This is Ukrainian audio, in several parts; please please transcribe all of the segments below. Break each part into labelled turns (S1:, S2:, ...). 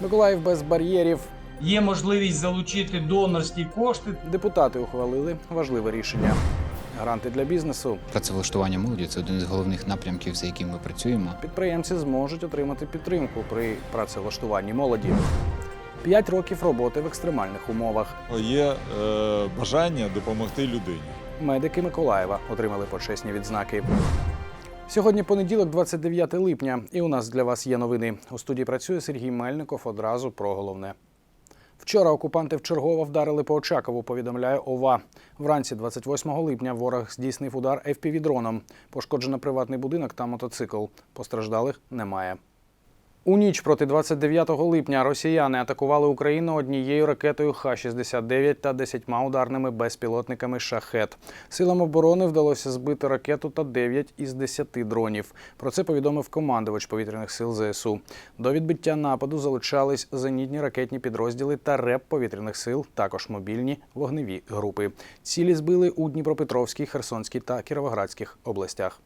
S1: Миколаїв без бар'єрів.
S2: Є можливість залучити донорські кошти.
S1: Депутати ухвалили важливе рішення. Гранти для бізнесу.
S3: Працевлаштування молоді це один з головних напрямків, за яким ми працюємо.
S1: Підприємці зможуть отримати підтримку при працевлаштуванні молоді. П'ять років роботи в екстремальних умовах.
S4: Є е, бажання допомогти людині.
S1: Медики Миколаєва отримали почесні відзнаки. Сьогодні понеділок, 29 липня, і у нас для вас є новини. У студії працює Сергій Мельников. Одразу про головне. Вчора окупанти вчергово вдарили по Очакову, повідомляє ОВА. Вранці 28 липня ворог здійснив удар FPV-дроном. Пошкоджено приватний будинок та мотоцикл. Постраждалих немає. У ніч проти 29 липня росіяни атакували Україну однією ракетою Х-69 та 10 ударними безпілотниками «Шахет». Силам оборони вдалося збити ракету та 9 із 10 дронів. Про це повідомив командувач повітряних сил ЗСУ. До відбиття нападу залучались зенітні ракетні підрозділи та РЕП повітряних сил, також мобільні вогневі групи. Цілі збили у Дніпропетровській, Херсонській та Кіровоградських областях.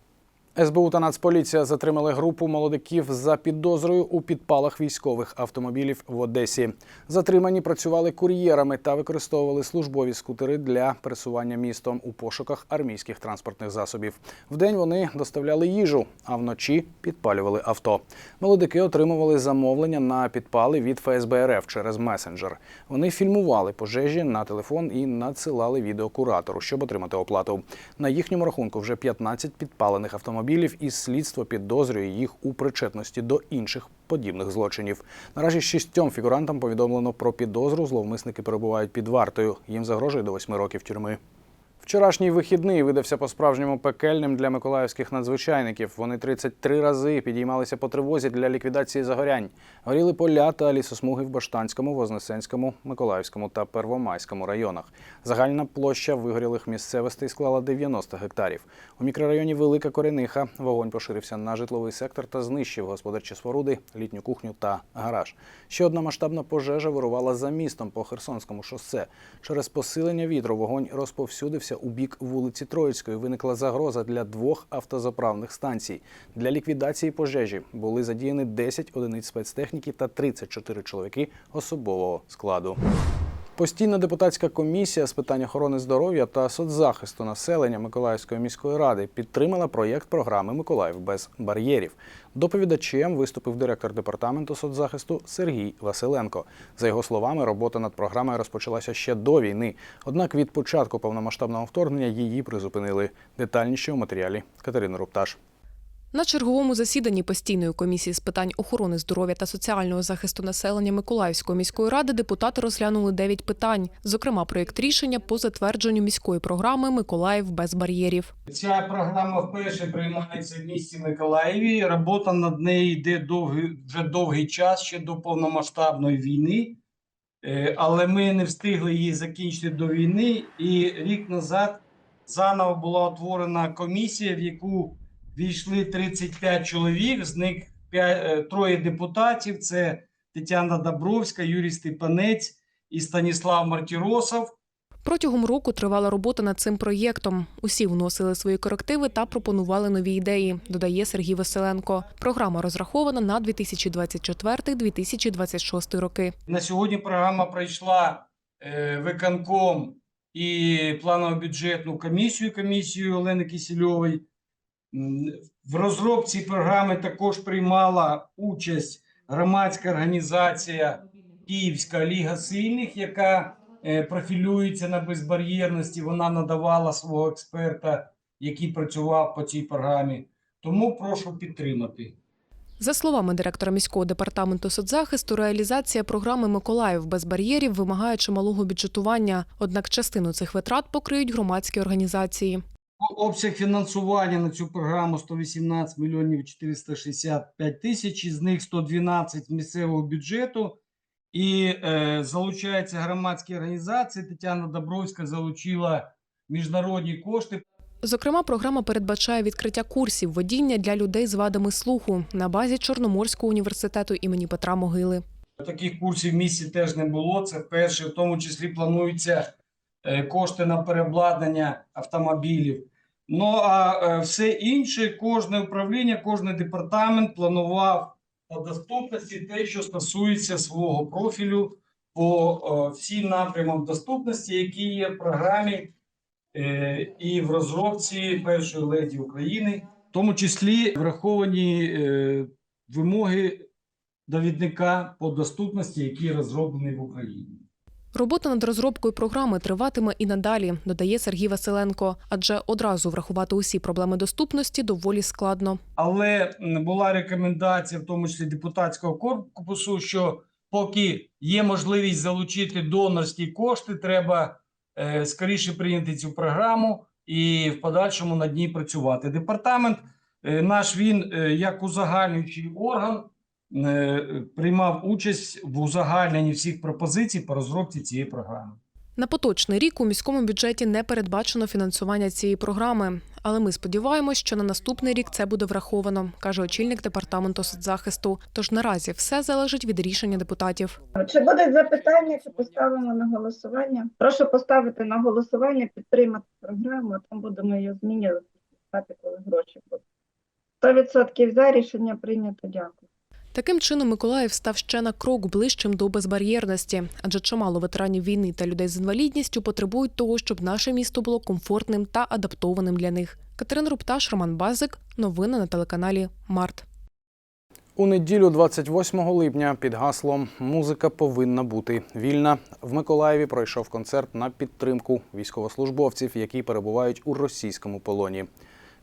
S1: СБУ та Нацполіція затримали групу молодиків за підозрою у підпалах військових автомобілів в Одесі. Затримані працювали кур'єрами та використовували службові скутери для пересування містом у пошуках армійських транспортних засобів. Вдень вони доставляли їжу, а вночі підпалювали авто. Молодики отримували замовлення на підпали від ФСБ РФ через месенджер. Вони фільмували пожежі на телефон і надсилали відео куратору, щоб отримати оплату. На їхньому рахунку вже 15 підпалених автомобілів, і слідство підозрює їх у причетності до інших подібних злочинів. Наразі шістьом фігурантам повідомлено про підозру. Зловмисники перебувають під вартою. Їм загрожує до восьми років тюрми. Вчорашній вихідний видався по-справжньому пекельним для миколаївських надзвичайників. Вони 33 рази підіймалися по тривозі для ліквідації загорянь. Горіли поля та лісосмуги в Баштанському, Вознесенському, Миколаївському та Первомайському районах. Загальна площа вигорілих місцевостей склала 90 гектарів. У мікрорайоні Велика Корениха вогонь поширився на житловий сектор та знищив господарчі споруди, літню кухню та гараж. Ще одна масштабна пожежа вирувала за містом по Херсонському шосе. Через посилення вітру вогонь розповсюдився у бік вулиці Троїцької. Виникла загроза для двох автозаправних станцій. Для ліквідації пожежі були задіяні 10 одиниць спецтехніки та 34 чоловіки особового складу. Постійна депутатська комісія з питань охорони здоров'я та соцзахисту населення Миколаївської міської ради підтримала проєкт програми Миколаїв без бар'єрів. Доповідачем виступив директор департаменту соцзахисту Сергій Василенко. За його словами, робота над програмою розпочалася ще до війни. Однак від початку повномасштабного вторгнення її призупинили. Детальніше у матеріалі Катерини Рупташ.
S5: На черговому засіданні постійної комісії з питань охорони здоров'я та соціального захисту населення Миколаївської міської ради депутати розглянули дев'ять питань, зокрема проєкт рішення по затвердженню міської програми Миколаїв без бар'єрів.
S2: Ця програма вперше приймається в місті Миколаєві. Робота над нею йде довгий, вже довгий час, ще до повномасштабної війни. Е, Але ми не встигли її закінчити до війни. І рік назад заново була утворена комісія, в яку війшли 35 чоловік, з них п'ять- е, троє депутатів: це Тетяна Добровська, Юрій Степанець і Станіслав Мартіросов.
S5: Протягом року тривала робота над цим проєктом. Усі вносили свої корективи та пропонували нові ідеї, додає Сергій Василенко. Програма розрахована на 2024-2026 роки.
S2: На сьогодні програма пройшла е, виконком і планово-бюджетну комісію, комісію Олени Кисельової. В розробці програми також приймала участь громадська організація Київська Ліга Сильних, яка е, профілюється на безбар'єрності. Вона надавала свого експерта, який працював по цій програмі. Тому прошу підтримати.
S5: За словами директора міського департаменту соцзахисту, реалізація програми Миколаїв без бар'єрів вимагає чималого бюджетування. Однак частину цих витрат покриють громадські організації.
S2: Обсяг фінансування на цю програму 118 мільйонів 465 тисяч, із них 112 з місцевого бюджету. І е, залучаються громадські організації. Тетяна Добровська залучила міжнародні кошти.
S5: Зокрема, програма передбачає відкриття курсів водіння для людей з вадами слуху на базі Чорноморського університету імені Петра Могили.
S2: Таких курсів в місті теж не було. Це вперше, в тому числі плануються е, кошти на переобладнання автомобілів. Ну а е, все інше, кожне управління, кожен департамент планував по доступності те, що стосується свого профілю по е, всім напрямам доступності, які є в програмі е, і в розробці першої леді України, в тому числі враховані е, вимоги довідника по доступності, який розроблений в Україні.
S5: Робота над розробкою програми триватиме і надалі, додає Сергій Василенко, адже одразу врахувати усі проблеми доступності доволі складно.
S2: Але була рекомендація, в тому числі депутатського корпусу, що поки є можливість залучити донорські кошти, треба е, скоріше прийняти цю програму і в подальшому над ній працювати. Департамент е, наш він е, як узагальнюючий орган приймав участь в узагальненні всіх пропозицій по розробці цієї програми.
S5: На поточний рік у міському бюджеті не передбачено фінансування цієї програми, але ми сподіваємось, що на наступний рік це буде враховано, каже очільник департаменту соцзахисту. Тож наразі все залежить від рішення депутатів.
S6: Чи будуть запитання, чи поставимо на голосування? Прошу поставити на голосування, підтримати програму, а там будемо її змінювати, коли гроші будуть. 100% за рішення прийнято. Дякую.
S5: Таким чином, Миколаїв став ще на крок ближчим до безбар'єрності, адже чимало ветеранів війни та людей з інвалідністю потребують того, щоб наше місто було комфортним та адаптованим для них. Катерина Рупташ, Роман Базик. Новини на телеканалі Март.
S1: У неділю, 28 липня, під гаслом Музика повинна бути вільна. В Миколаєві пройшов концерт на підтримку військовослужбовців, які перебувають у російському полоні.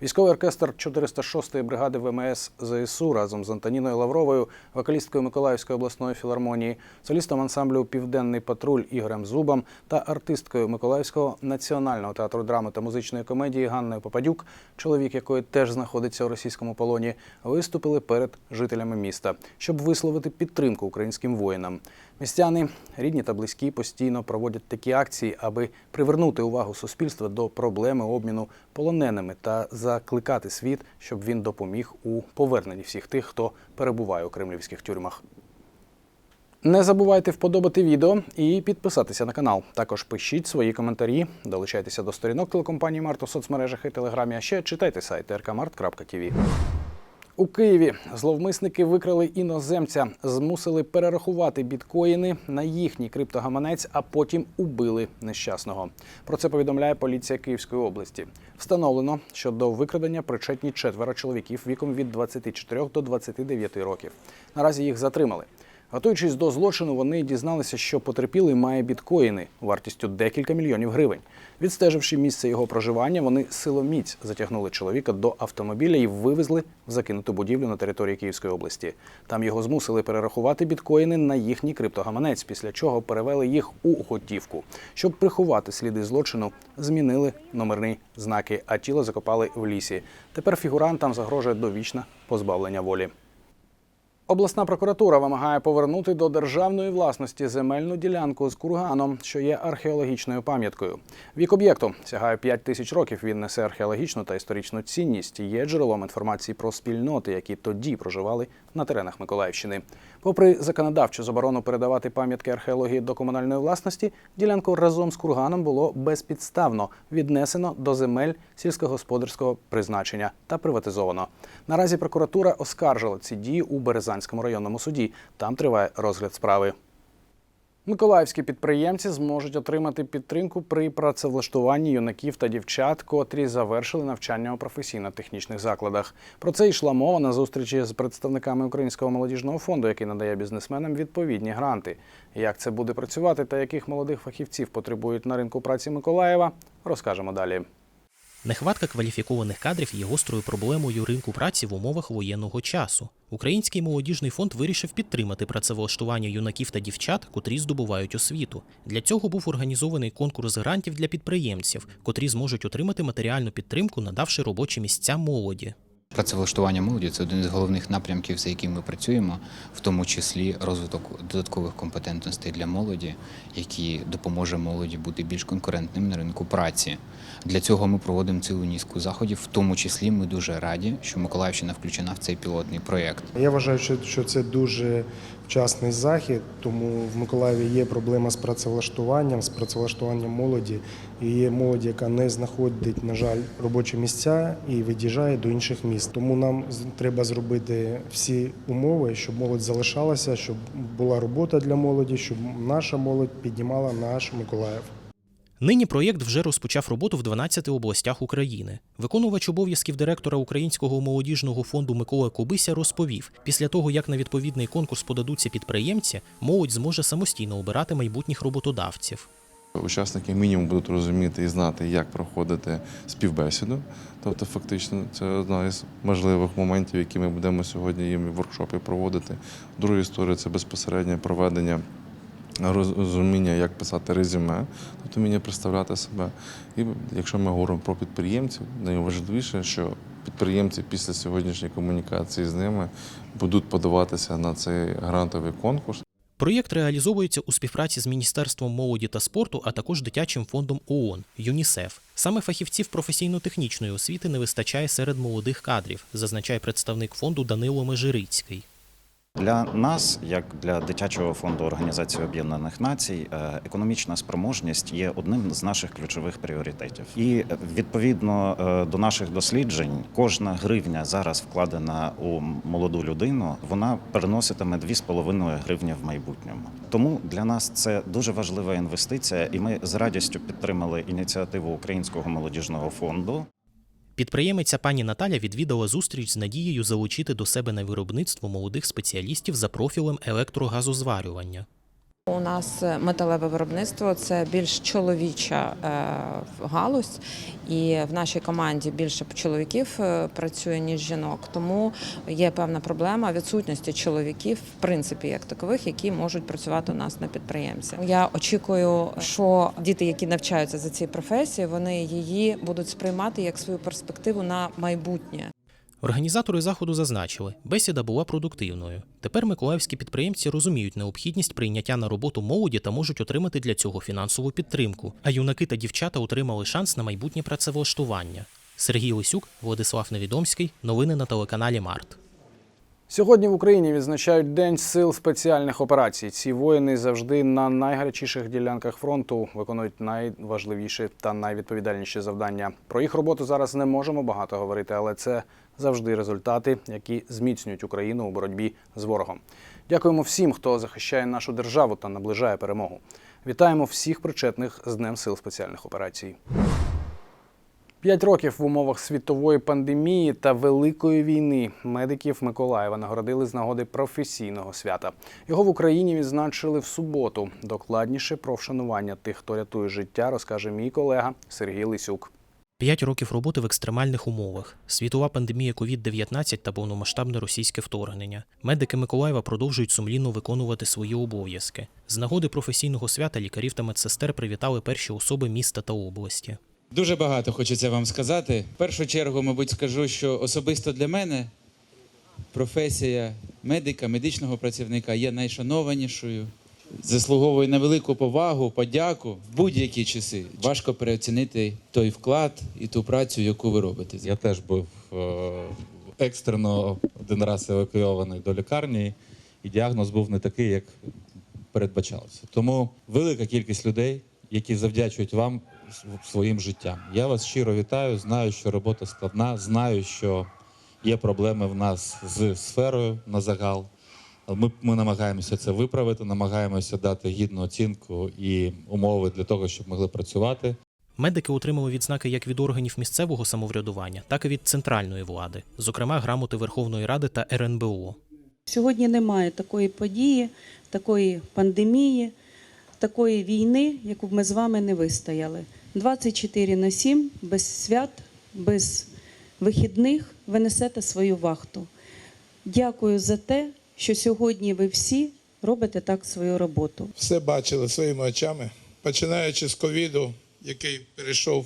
S1: Військовий оркестр 406-ї бригади ВМС ЗСУ разом з Антоніною Лавровою, вокалісткою Миколаївської обласної філармонії, солістом ансамблю Південний патруль Ігорем Зубом та артисткою Миколаївського національного театру драми та музичної комедії Ганною Попадюк, чоловік якої теж знаходиться у російському полоні, виступили перед жителями міста, щоб висловити підтримку українським воїнам. Містяни, рідні та близькі, постійно проводять такі акції, аби привернути увагу суспільства до проблеми обміну полоненими та закликати світ, щоб він допоміг у поверненні всіх тих, хто перебуває у кремлівських тюрмах. Не забувайте вподобати відео і підписатися на канал. Також пишіть свої коментарі, долучайтеся до сторінок телекомпанії Март у соцмережах і телеграмі. А ще читайте сайт rkmart.tv. У Києві зловмисники викрали іноземця, змусили перерахувати біткоїни на їхній криптогаманець, а потім убили нещасного. Про це повідомляє поліція Київської області. Встановлено, що до викрадення причетні четверо чоловіків віком від 24 до 29 років. Наразі їх затримали. Готуючись до злочину, вони дізналися, що потерпілий має біткоїни вартістю декілька мільйонів гривень. Відстеживши місце його проживання, вони силоміць затягнули чоловіка до автомобіля і вивезли в закинуту будівлю на території Київської області. Там його змусили перерахувати біткоїни на їхній криптогаманець, після чого перевели їх у готівку. Щоб приховати сліди злочину, змінили номерні знаки, а тіло закопали в лісі. Тепер фігурантам загрожує довічне позбавлення волі. Обласна прокуратура вимагає повернути до державної власності земельну ділянку з курганом, що є археологічною пам'яткою. Вік об'єкту сягає 5 тисяч років. Він несе археологічну та історичну цінність. Є джерелом інформації про спільноти, які тоді проживали на теренах Миколаївщини. Попри законодавчу заборону передавати пам'ятки археології до комунальної власності, ділянку разом з курганом було безпідставно віднесено до земель сільськогосподарського призначення та приватизовано. Наразі прокуратура оскаржила ці дії у Березанському районному суді. Там триває розгляд справи. Миколаївські підприємці зможуть отримати підтримку при працевлаштуванні юнаків та дівчат, котрі завершили навчання у професійно-технічних закладах. Про це йшла мова на зустрічі з представниками Українського молодіжного фонду, який надає бізнесменам відповідні гранти. Як це буде працювати та яких молодих фахівців потребують на ринку праці Миколаєва, розкажемо далі.
S7: Нехватка кваліфікованих кадрів є гострою проблемою ринку праці в умовах воєнного часу. Український молодіжний фонд вирішив підтримати працевлаштування юнаків та дівчат, котрі здобувають освіту. Для цього був організований конкурс грантів для підприємців, котрі зможуть отримати матеріальну підтримку, надавши робочі місця молоді.
S3: Працевлаштування молоді це один з головних напрямків, за яким ми працюємо, в тому числі розвиток додаткових компетентностей для молоді, які допоможе молоді бути більш конкурентним на ринку праці. Для цього ми проводимо цілу низку заходів. В тому числі ми дуже раді, що Миколаївщина включена в цей пілотний проєкт.
S8: Я вважаю, що, це дуже вчасний захід, тому в Миколаєві є проблема з працевлаштуванням, з працевлаштуванням молоді. І є молодь, яка не знаходить, на жаль, робочі місця і від'їжджає до інших міст. Тому нам треба зробити всі умови, щоб молодь залишалася, щоб була робота для молоді, щоб наша молодь піднімала наш Миколаїв.
S7: Нині проєкт вже розпочав роботу в 12 областях України. Виконувач обов'язків директора Українського молодіжного фонду Микола Кобися розповів: після того, як на відповідний конкурс подадуться підприємці, молодь зможе самостійно обирати майбутніх роботодавців.
S9: Учасники мінімум будуть розуміти і знати, як проходити співбесіду. Тобто, фактично, це одна із можливих моментів, які ми будемо сьогодні їм в воркшопі проводити. Друга історія це безпосереднє проведення розуміння, як писати резюме, тобто вміння представляти себе. І якщо ми говоримо про підприємців, найважливіше, що підприємці після сьогоднішньої комунікації з ними будуть подаватися на цей грантовий конкурс.
S7: Проєкт реалізовується у співпраці з Міністерством молоді та спорту, а також дитячим фондом ООН ЮНІСЕФ. Саме фахівців професійно-технічної освіти не вистачає серед молодих кадрів, зазначає представник фонду Данило Межирицький.
S10: Для нас, як для дитячого фонду Організації Об'єднаних Націй, е, економічна спроможність є одним з наших ключових пріоритетів. І е, відповідно е, до наших досліджень, кожна гривня зараз вкладена у молоду людину, вона переноситиме 2,5 гривні в майбутньому. Тому для нас це дуже важлива інвестиція, і ми з радістю підтримали ініціативу Українського молодіжного фонду.
S7: Підприємиця пані Наталя відвідала зустріч з надією залучити до себе на виробництво молодих спеціалістів за профілем електрогазозварювання.
S11: У нас металеве виробництво це більш чоловіча е, галузь, і в нашій команді більше чоловіків е, працює ніж жінок. Тому є певна проблема відсутності чоловіків, в принципі, як такових, які можуть працювати у нас на підприємці. Я очікую, що діти, які навчаються за цією професією, вони її будуть сприймати як свою перспективу на майбутнє.
S7: Організатори заходу зазначили, бесіда була продуктивною. Тепер миколаївські підприємці розуміють необхідність прийняття на роботу молоді та можуть отримати для цього фінансову підтримку. А юнаки та дівчата отримали шанс на майбутнє працевлаштування. Сергій Лисюк, Владислав Невідомський. Новини на телеканалі Март.
S1: Сьогодні в Україні відзначають День сил спеціальних операцій. Ці воїни завжди на найгарячіших ділянках фронту виконують найважливіші та найвідповідальніші завдання. Про їх роботу зараз не можемо багато говорити, але це завжди результати, які зміцнюють Україну у боротьбі з ворогом. Дякуємо всім, хто захищає нашу державу та наближає перемогу. Вітаємо всіх причетних з Днем сил спеціальних операцій. П'ять років в умовах світової пандемії та великої війни медиків Миколаєва нагородили з нагоди професійного свята. Його в Україні відзначили в суботу. Докладніше про вшанування тих, хто рятує життя, розкаже мій колега Сергій Лисюк.
S7: П'ять років роботи в екстремальних умовах, світова пандемія COVID-19 та повномасштабне російське вторгнення. Медики Миколаєва продовжують сумлінно виконувати свої обов'язки. З нагоди професійного свята лікарів та медсестер привітали перші особи міста та області.
S12: Дуже багато хочеться вам сказати. В першу чергу, мабуть, скажу, що особисто для мене професія медика, медичного працівника є найшанованішою, заслуговує на велику повагу, подяку в будь-які часи. Важко переоцінити той вклад і ту працю, яку ви робите.
S4: Я теж був е, екстрено один раз евакуйований до лікарні, і діагноз був не такий, як передбачалося. Тому велика кількість людей, які завдячують вам своїм життям. Я вас щиро вітаю. Знаю, що робота складна. Знаю, що є проблеми в нас з сферою на загал. Ми, ми намагаємося це виправити, намагаємося дати гідну оцінку і умови для того, щоб могли працювати.
S7: Медики отримали відзнаки як від органів місцевого самоврядування, так і від центральної влади, зокрема грамоти Верховної Ради та РНБО.
S13: Сьогодні немає такої події, такої пандемії, такої війни, яку б ми з вами не вистояли. 24 на 7, без свят, без вихідних ви несете свою вахту. Дякую за те, що сьогодні ви всі робите так свою роботу.
S14: Все бачили своїми очами, починаючи з ковіду, який перейшов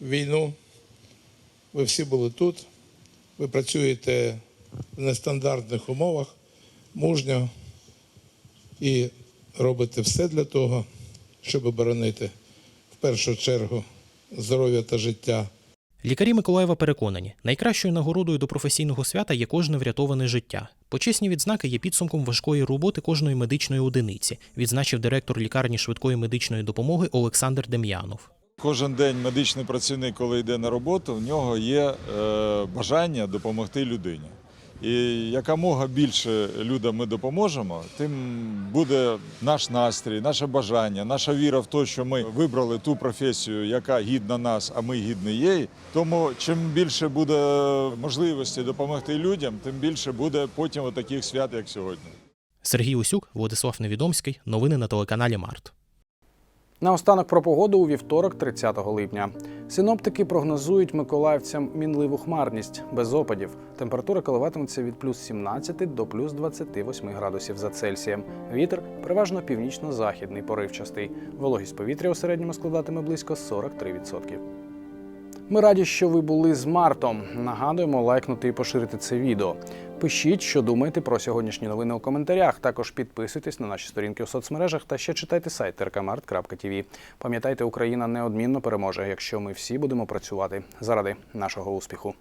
S14: в війну. Ви всі були тут. Ви працюєте в нестандартних умовах, мужньо і робите все для того, щоб оборонити в першу чергу здоров'я та життя.
S7: Лікарі Миколаєва переконані, найкращою нагородою до професійного свята є кожне врятоване життя. Почесні відзнаки є підсумком важкої роботи кожної медичної одиниці, відзначив директор лікарні швидкої медичної допомоги Олександр Дем'янов.
S15: Кожен день медичний працівник, коли йде на роботу, в нього є е, бажання допомогти людині. І якомога більше людям ми допоможемо, тим буде наш настрій, наше бажання, наша віра в те, що ми вибрали ту професію, яка гідна нас, а ми гідні їй. Тому чим більше буде можливості допомогти людям, тим більше буде потім таких свят, як сьогодні.
S7: Сергій Усюк, Владислав Невідомський. Новини на телеканалі Март.
S1: Наостанок про погоду у вівторок, 30 липня. Синоптики прогнозують миколаївцям мінливу хмарність без опадів. Температура коливатиметься від плюс 17 до плюс 28 градусів за Цельсієм. Вітер переважно північно-західний поривчастий. Вологість повітря у середньому складатиме близько 43%. Ми раді, що ви були з Мартом. Нагадуємо лайкнути і поширити це відео. Пишіть, що думаєте про сьогоднішні новини у коментарях. Також підписуйтесь на наші сторінки у соцмережах та ще читайте сайт rkmart.tv. Пам'ятайте, Україна неодмінно переможе, якщо ми всі будемо працювати заради нашого успіху.